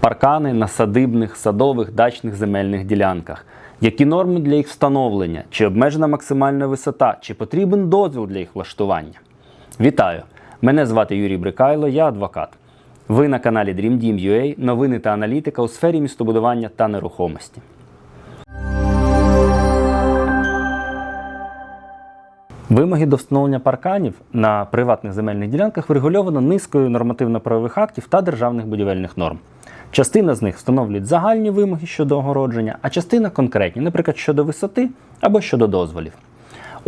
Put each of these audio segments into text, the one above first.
Паркани на садибних, садових, дачних земельних ділянках. Які норми для їх встановлення? Чи обмежена максимальна висота? Чи потрібен дозвіл для їх влаштування? Вітаю! Мене звати Юрій Брикайло, я адвокат. Ви на каналі Dream Team UA, новини та аналітика у сфері містобудування та нерухомості. Вимоги до встановлення парканів на приватних земельних ділянках врегульовано низкою нормативно-правових актів та державних будівельних норм. Частина з них встановлюють загальні вимоги щодо огородження, а частина конкретні, наприклад, щодо висоти або щодо дозволів.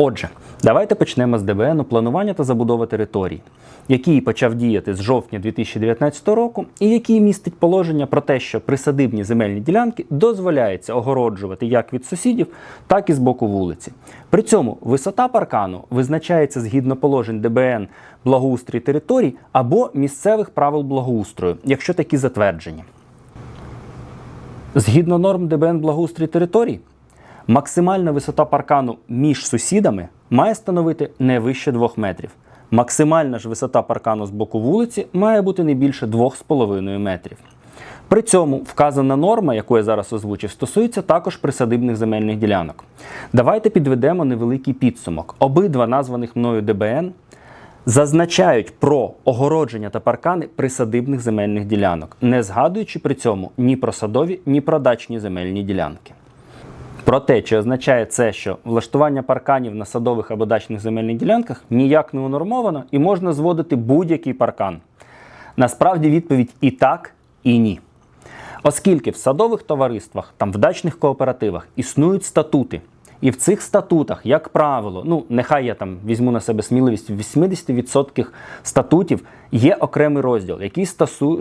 Отже, давайте почнемо з ДБНу планування та забудова територій, який почав діяти з жовтня 2019 року, і який містить положення про те, що присадибні земельні ділянки дозволяється огороджувати як від сусідів, так і з боку вулиці. При цьому висота паркану визначається згідно положень ДБН благоустрій територій або місцевих правил благоустрою, якщо такі затверджені. Згідно норм ДБН благоустрій територій, максимальна висота паркану між сусідами має становити не вище 2 метрів. Максимальна ж висота паркану з боку вулиці має бути не більше 2,5 метрів. При цьому вказана норма, яку я зараз озвучив, стосується також присадибних земельних ділянок. Давайте підведемо невеликий підсумок. Обидва названих мною ДБН зазначають про огородження та паркани присадибних земельних ділянок, не згадуючи при цьому ні про садові, ні про дачні земельні ділянки. Про те, чи означає це, що влаштування парканів на садових або дачних земельних ділянках ніяк не унормовано і можна зводити будь-який паркан. Насправді відповідь і так, і ні. Оскільки в садових товариствах, там в дачних кооперативах існують статути, і в цих статутах, як правило, ну нехай я там візьму на себе сміливість, в 80% статутів є окремий розділ, який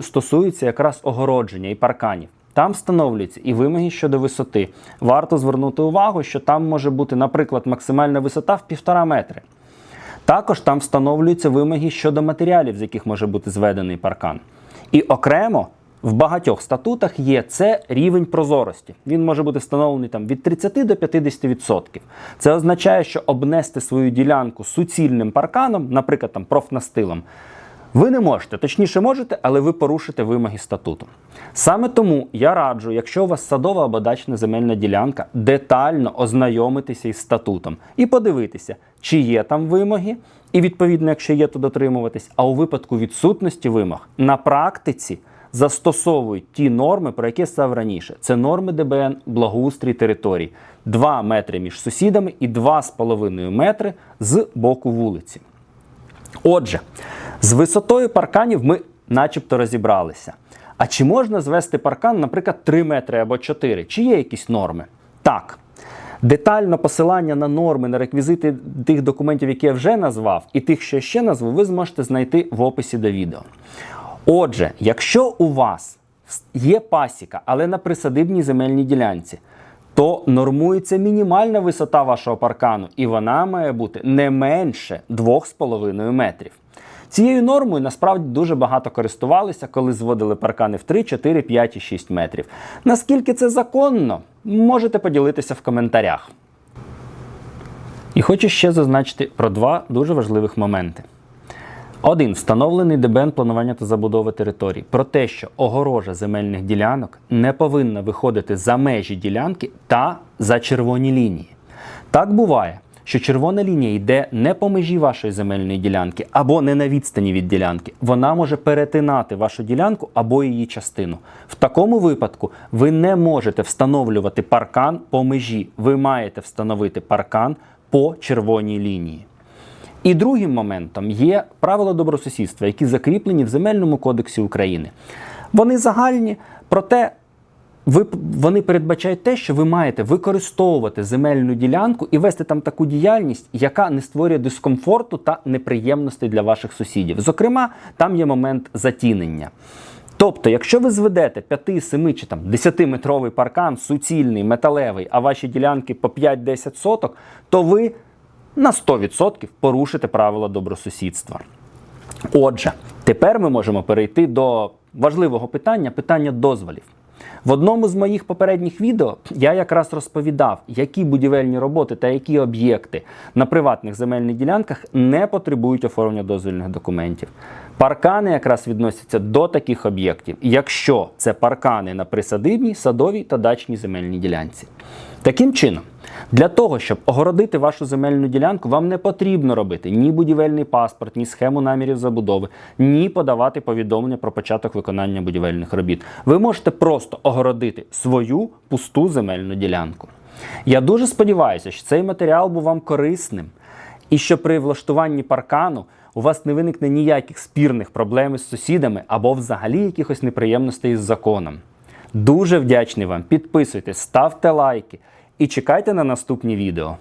стосується якраз огородження і парканів. Там встановлюються і вимоги щодо висоти. Варто звернути увагу, що там може бути, наприклад, максимальна висота в півтора метри. Також там встановлюються вимоги щодо матеріалів, з яких може бути зведений паркан. І окремо в багатьох статутах є це рівень прозорості. Він може бути встановлений там від 30 до 50%. Це означає, що обнести свою ділянку суцільним парканом, наприклад, там профнастилом, ви не можете, точніше можете, але ви порушите вимоги статуту. Саме тому я раджу, якщо у вас садова або дачна земельна ділянка, детально ознайомитися із статутом і подивитися, чи є там вимоги, і відповідно, якщо є, то дотримуватись. А у випадку відсутності вимог на практиці застосовують ті норми, про які я сказав раніше. Це норми ДБН благоустрій територій. 2 метри між сусідами і 2,5 метри з боку вулиці. Отже, з висотою парканів ми начебто розібралися. А чи можна звести паркан, наприклад, 3 метри або 4? Чи є якісь норми? Так. Детально посилання на норми, на реквізити тих документів, які я вже назвав, і тих, що я ще назву, ви зможете знайти в описі до відео. Отже, якщо у вас є пасіка, але на присадибній земельній ділянці, то нормується мінімальна висота вашого паркану, і вона має бути не менше 2,5 метрів. Цією нормою насправді дуже багато користувалися, коли зводили паркани в 3, 4, 5 і 6 метрів. Наскільки це законно, можете поділитися в коментарях. І хочу ще зазначити про два дуже важливих моменти. Один встановлений ДБН планування та забудови територій про те, що огорожа земельних ділянок не повинна виходити за межі ділянки та за червоні лінії. Так буває, що червона лінія йде не по межі вашої земельної ділянки або не на відстані від ділянки. Вона може перетинати вашу ділянку або її частину. В такому випадку ви не можете встановлювати паркан по межі. Ви маєте встановити паркан по червоній лінії. І другим моментом є правила добросусідства, які закріплені в Земельному кодексі України. Вони загальні, проте ви, вони передбачають те, що ви маєте використовувати земельну ділянку і вести там таку діяльність, яка не створює дискомфорту та неприємностей для ваших сусідів. Зокрема, там є момент затінення. Тобто, якщо ви зведете 5, 7 чи там 10-метровий паркан, суцільний, металевий, а ваші ділянки по 5-10 соток, то ви на 100% порушите правила добросусідства. Отже, тепер ми можемо перейти до важливого питання питання дозволів. В одному з моїх попередніх відео я якраз розповідав, які будівельні роботи та які об'єкти на приватних земельних ділянках не потребують оформлення дозвільних документів. Паркани якраз відносяться до таких об'єктів, якщо це паркани на присадибній, садовій та дачній земельній ділянці. Таким чином, для того, щоб огородити вашу земельну ділянку, вам не потрібно робити ні будівельний паспорт, ні схему намірів забудови, ні подавати повідомлення про початок виконання будівельних робіт. Ви можете просто огородити свою пусту земельну ділянку. Я дуже сподіваюся, що цей матеріал був вам корисним і що при влаштуванні паркану у вас не виникне ніяких спірних проблем з сусідами або взагалі якихось неприємностей з законом. Дуже вдячний вам. Підписуйтесь, ставте лайки і чекайте на наступні відео.